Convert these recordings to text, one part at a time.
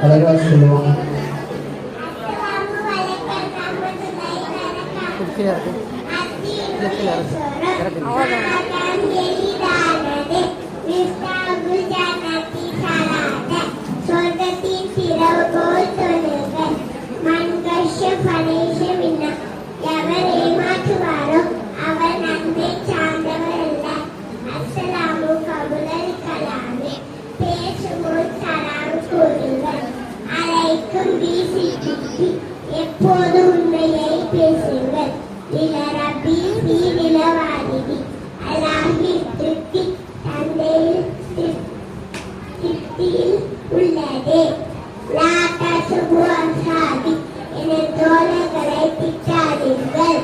அழகா சொல்லுவாங்க கீழே இருக்கு இல்லை கீழே இருக்கு இறக்கு சொர்க்கத்தின் சிறவு போல் சொல்லுங்கள் மண்கஷ பரேஷமின்ன எவர் ஏமாற்றுவாரோ அவர் நன்மை சார்ந்தவர் அல்ல அஸ்ஸலாமு கபுலல் கலாமே சலாம் எப்போது உண்மையை பேசுங்கள் நிலரபி சீ நிலவாதிதி அல்லாஹி திருப்தி தந்தையில் திருப்தி சித்தியில் உள்ளது. லாட்டசுபு அசாதி என தோழர்களை திட்டாதீர்கள்.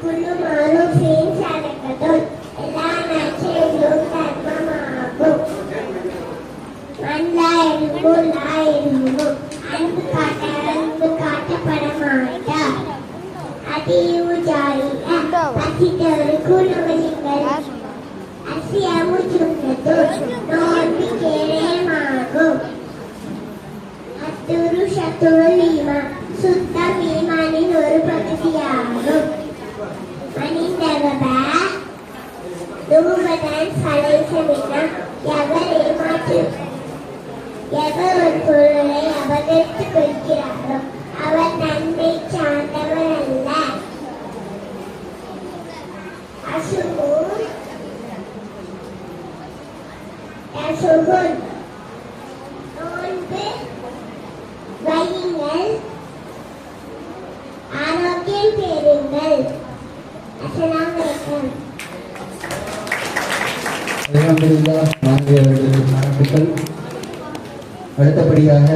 குழு மாறுஃபின் சதக்கத்துள் எல்லா நற்செய்தியும் தர்மமாகும். மண்லா எலும்பு லா எலும்பு அன்பு காட்ட அன்பு காட்டப்பட மாட்டார் அதிவு ஜாலிய பசித்தவருக்கு உணவளிங்கள் அசியாமு சுண்ணத்து நோன்பு கேடயமாகும் அத்துரு சத்துருள் ஈமா சுத்தம் ஈமானின் ஒரு பகுதியாகும் மனிதவப பொருளை அபகரித்துக் கொள்கிறாரோ? அவர் நன்மை சார்ந்தவர் அல்ல அசுகூர் நோன்பு. வையுங்கள் ஆரோக்கியம் பெறுங்கள். அலமதுல்லா மாணவியர்களுக்கு அடுத்தபடியாக